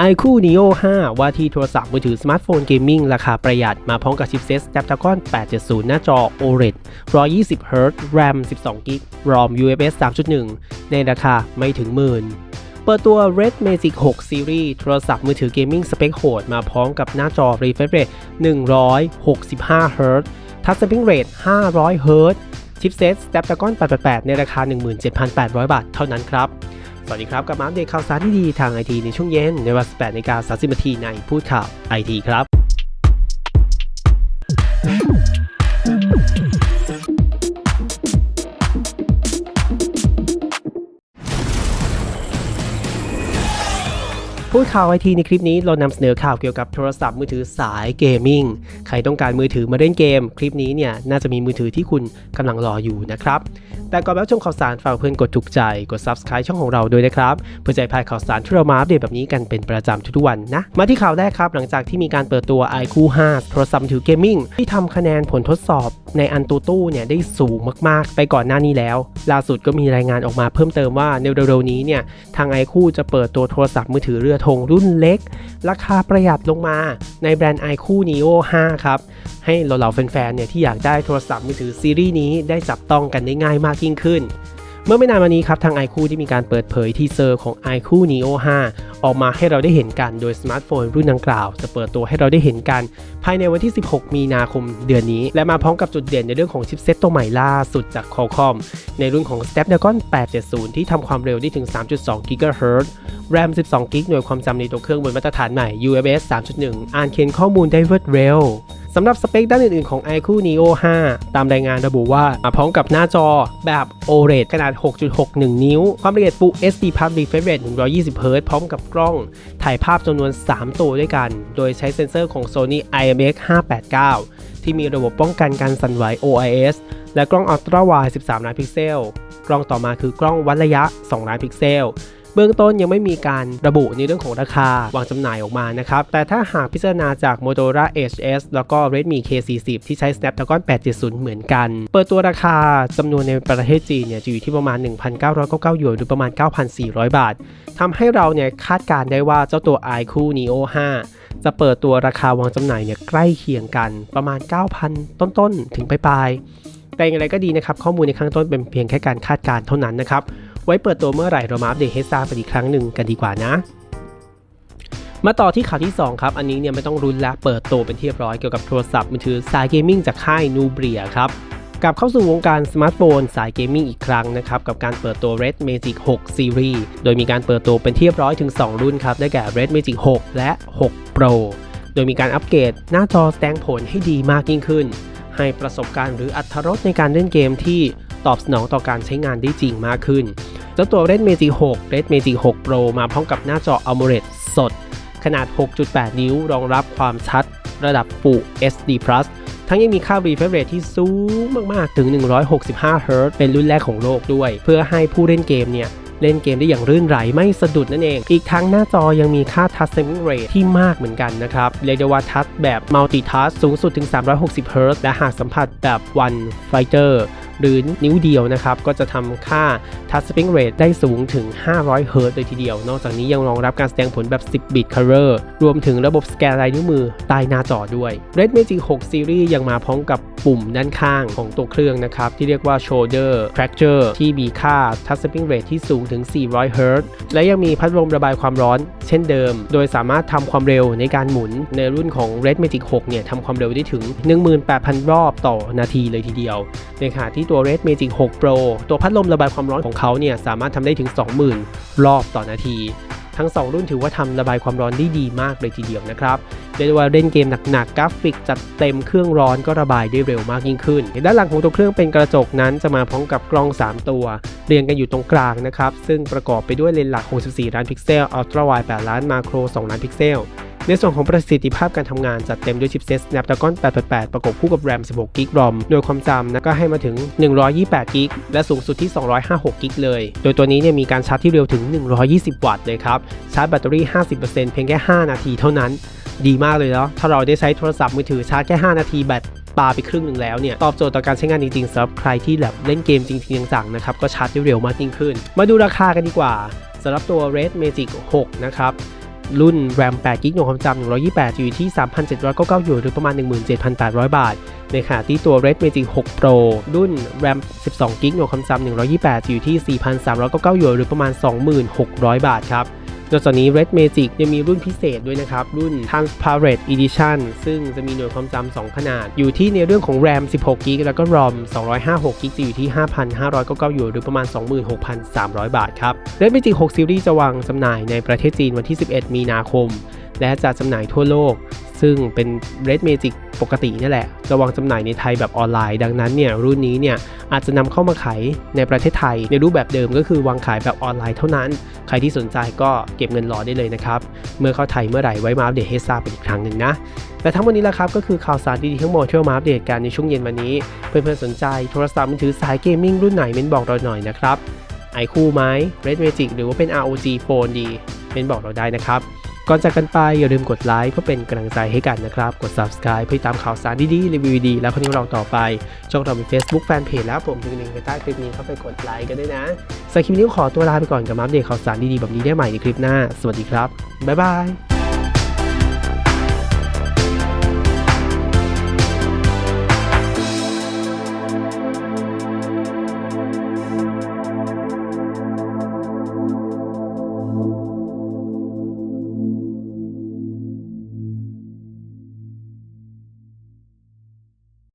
iQOO Neo 5 ว่าที่โทรศัพท์มือถือสมาร์ทโฟนเกมมิ่งราคาประหยัดมาพร้อมกับชิปเซ็ต Snapdragon 870 หน้าจอ OLED 120Hz RAM 12GB ROM UFS 3.1 ในราคาไม่ถึงหมื่น เปิดตัว Red Magic 6 Series โทรศัพท์มือถือเกมมิ่งสเปคโหดมาพร้อมกับหน้าจอ refresh rate 165Hz Touch Sampling Rate 500Hz ชิปเซ็ต Snapdragon 888 ในราคา 17,800 บาทเท่านั้นครับ สวัสดีครับ กับมาอัปเดตข่าวสารดีๆทางไอทีในช่วงเย็น ในเวลา18นาฬิกา30นาทีในพูดข่าวไอทีครับ พูดข่าวไอทีในคลิปนี้เรานำเสนอข่าวเกี่ยวกับโทรศัพท์มือถือสายเกมมิ่ง ใครต้องการมือถือมาเล่นเกม คลิปนี้เนี่ยน่าจะมีมือถือที่คุณกำลังรออยู่นะครับ แต่ก่อนรับชมข่าวสารฝากเพื่อนกดถูกใจ กด subscribe ช่องของเราด้วยนะครับ เพื่อจะพาดข่าวสารที่เรามาอัปเดตแบบนี้กันเป็นประจำทุกๆวันนะ มาที่ข่าวแรกครับ หลังจากที่มีการเปิดตัว iQOO 5โทรศัพท์มือถือเกมมิ่งที่ทำคะแนนผลทดสอบ ในอันตูตู้เนี่ยได้สูงมากๆ ไปก่อนหน้านี้แล้ว ล่าสุดก็มีรายงานออกมาเพิ่มเติมว่าในเร็วๆนี้เนี่ยทางไอคู่จะเปิดตัวโทรศัพท์มือถือเรือธงรุ่นเล็ก ราคาประหยัดลงมาในแบรนด์ไอคู่ neo 5 ครับ ให้เหล่าๆแฟนๆเนี่ยที่อยากได้โทรศัพท์มือถือซีรีส์นี้ได้จับต้องกันได้ง่ายมากยิ่งขึ้น เมื่อไม่นานมานี้ครับทาง iQOO ได้มีการเปิดเผยทีเซอร์ของ iQOO Neo 5 ออกมาให้เราได้เห็นกันโดยสมาร์ทโฟนรุ่นดังกล่าว จะเปิดตัวให้เราได้เห็นกัน ภายในวันที่ 16 มีนาคมเดือนนี้ และมาพร้อมกับจุดเด่นในเรื่องของชิปเซ็ตตัวใหม่ล่าสุดจาก Qualcomm ในรุ่นของ Snapdragon 870 ที่ทำความเร็วได้ถึง 3.2 GHz RAM 12 g b หน่วยความจำในตัวเครื่องบนมาตรฐานใหม่ UFS 3.1 อ่านเขียนข้อมูลได้รวดเร็ว สำหรับสเปคด้านอื่นๆของ iQOO Neo 5 ตามรายงานระบุว่า มาพร้อมกับหน้าจอแบบ OLED ขนาด 6.61 นิ้ว ความละเอียด Full HD Plus Refresh Rate 120Hz พร้อมกับกล้อง ถ่ายภาพจำนวน 3 ตัวด้วยกัน โดยใช้เซ็นเซอร์ของ Sony IMX 589 ที่มีระบบป้องกันการสั่นไหว OIS และกล้อง Ultra Wide 13 ล้านพิกเซล กล้องต่อมาคือกล้องวัดระยะ 2 ล้านพิกเซล เบื้องต้นยังไม่มีการระบุในเรื่องของราคาวางจำหน่ายออกมานะครับ แต่ถ้าหากพิจารณาจาก Motorola Edge S แล้วก็ Redmi K40 ที่ใช้ Snapdragon 870 เหมือนกัน เปิดตัวราคาจำนวนในประเทศจีนเนี่ยจะอยู่ที่ประมาณ 1,999หยวนหรือประมาณ 9,400 บาททำให้เราเนี่ยคาดการณ์ได้ว่าเจ้าตัว iQOO Neo 5 จะเปิดตัวราคาวางจำหน่ายเนี่ยใกล้เคียงกันประมาณ 9,000 ต้นๆ ถึงปลายๆแต่อย่างไรก็ดีนะครับ ข้อมูลในข้างต้นเป็นเพียงแค่การคาดการณ์เท่านั้นนะครับ ไว้เปิดตัวเมื่อไหร่เรามาอัปเดตให้ทราบกันอีกครั้งหนึ่งกันดีกว่านะมาต่อที่ข่าวที่ 2 ครับ อันนี้เนี่ยไม่ต้องรุนละเปิดตัวเป็นที่เรียบร้อยเกี่ยวกับโทรศัพท์มือถือสายเกมมิ่งจากค่ายนูเบียครับกลับเข้าสู่วงการสมาร์ทโฟนสายเกมมิ่งอีกครั้งนะครับ กับการเปิดตัว Red Magic 6 Series โดยมีการเปิดตัวเป็นที่เรียบร้อยถึง 2 รุ่นครับ ได้แก่ Red Magic 6 และ 6 Pro โดยมีการอัปเกรดหน้าจอแสดงผลให้ดีมากยิ่งขึ้น ให้ประสบการณ์หรืออัตรรสในการเล่นเกมที่ตอบสนองต่อการใช้งานได้จริงมากขึ้น เจ้าตัว Red Magic 6 Red Magic 6 Pro มาพร้อมกับหน้าจอ AMOLED สด ขนาด 6.8 นิ้ว รองรับความชัด ระดับ Full HD Plus ทั้งยังมีค่า refresh rate ที่สูงมาก ๆ ถึง 165 Hz เป็นรุ่นแรกของโลกด้วย เพื่อให้ผู้เล่นเกมเนี่ย เล่นเกมได้อย่างรื่นไหลไม่สะดุดนั่นเอง อีกทั้งหน้าจอยังมีค่า touch sampling rate ที่มากเหมือนกันนะครับ เรียกได้ว่าทัชแบบ multi touch สูงสุดถึง 360 Hz และหากสัมผัสแบบ one fighter หรือนิ้วเดียวนะครับ ก็จะทำค่า touch sampling rate ได้สูงถึง 500 Hz เลยทีเดียว นอกจากนี้ยังรองรับการแสดงผลแบบ 10 bit color รวมถึงระบบสแกนลายนิ้วมือใต้หน้าจอด้วย Red Magic 6 Series ยังมาพร้อมกับปุ่มด้านข้างของตัวเครื่องนะครับ ที่เรียกว่า shoulder fracture ที่มีค่า touch sampling rate ที่สูงถึง 400 Hz และยังมีพัดลมระบายความร้อน เช่นเดิม โดยสามารถทำความเร็วในการหมุนในรุ่นของ Red Magic 6 เนี่ยทำความเร็วได้ถึง 18,000 รอบต่อนาทีเลยทีเดียว ในขณะที่ตัว Red Magic 6 Pro ตัวพัดลมระบายความร้อนของเขาเนี่ยสามารถทำได้ถึง 20,000 รอบต่อนาที ทั้ง 2 รุ่นถือว่าทำระบายความร้อนได้ดีมากเลยทีเดียวนะครับเรียกว่าเล่นเกมหนักๆกราฟิกจัดเต็มเครื่องร้อนก็ระบายได้เร็วมากยิ่งขึ้นด้านหลังของตัวเครื่องเป็นกระจกนั้นจะมาพร้อมกับกล้อง 3 ตัว เรียงกันอยู่ตรงกลางนะครับซึ่งประกอบไปด้วยเลนส์หลัก 64 ล้านพิกเซลอัลตร้าไวด์8ล้านมาโคร 2 ล้านพิกเซล ในส่วนของประสิทธิภาพการทำงานจัดเต็มด้วยชิปเซ็ต Snapdragon 888 ประกบคู่กับ RAM 16 g b ROM โดยความจำนะก็ให้มาถึง 128 g b และสูงสุดที่ 256 g b เลย โดยตัวนี้เนี่ยมีการชาร์จที่เร็วถึง 120 วัตต์เลยครับ ชาร์จแบตเตอรี่ 50%เพียงแค่ 5 นาทีเท่านั้น ดีมากเลยเนาะถ้าเราได้ใช้โทรศัพท์มือถือชาร์จแค่ 5 นาทีแบตปาไปครึ่งหนึ่งแล้วเนี่ยตอบโจทย์ต่อการใช้งานจริงๆสำหรับใครที่แบบเล่นเกมจริงๆจังๆนะครับก็ชาร์จได้เร็วมากยิ่งขึ้น มาดูราคากันดีกว่าสำหรับตัว Red Magic 6 นะครับ รุ่น RAM 8 g b หน่วยความจำ128 อยู่ที่ 3,799หยวนหรือประมาณ 17,800 บาท ในขณะที่ตัว Red Magic 6 Pro รุ่น RAM 12 g b หน่วยความจำ128 อยู่ที่ 4,399หยวนหรือประมาณ 26,000 บาทครับ นอกจากนี้ Red Magic ยังมีรุ่นพิเศษด้วยนะครับ รุ่น Transparent Edition ซึ่งจะมีหน่วยความจำ2ขนาด อยู่ที่ในเรื่องของ RAM 16 g b แล้วก็ ROM 256 g b จะอยู่ที่ 5,599หยวนหรือประมาณ 26,300 บาทครับ Red Magic 6 Series จะวางจำหน่ายในประเทศจีนวันที่ 11 มีนาคม และจะจำหน่ายทั่วโลก ซึ่งเป็น Red Magic ปกตินี่แหละจะวางจำหน่ายในไทยแบบออนไลน์ ดังนั้นเนี่ยรุ่นนี้เนี่ย อาจจะนำเข้ามาขายในประเทศไทย ในรูปแบบเดิมก็คือวางขายแบบออนไลน์เท่านั้น ใครที่สนใจก็เก็บเงินรอได้เลยนะครับ เมื่อเข้าไทยเมื่อไหร่ไว้มาอัปเดตให้ทราบเป็นอีกครั้งหนึ่งนะและทั้งหมดนี้แหละครับก็คือข่าวสารดีๆทั้งหมดที่ามาอัปเดตกันในช่วงเย็นวันนี้ เพื่อนๆสนใจโทรศัพท์มือถือสายเกมมิ่งรุ่นไหนเม้นบอกเราหน่อยนะครับไอคู่ไหม Red Magic หรือว่าเป็น ROG Phone ดีเม้นบอกเราได้นะครับ ก่อนจากกันไปอย่าลืมกดไลค์เพื่อเป็นกำลังใจให้กันนะครับ กด subscribe เพื่อตามข่าวสารดีๆรีวิวดีๆแล้วคนนี้เราต่อไป ช่องเรามี Facebook Fanpage แล้วผมดึงลิงก์ไปใต้คลิปนี้เข้าไปกดไลค์กันด้วยนะสำหรับคลิปนี้ขอตัวลาไปก่อนกับมาอัปเดตข่าวสารดีๆแบบนี้ได้ใหม่ในคลิปหน้า สวัสดีครับบ๊ายบาย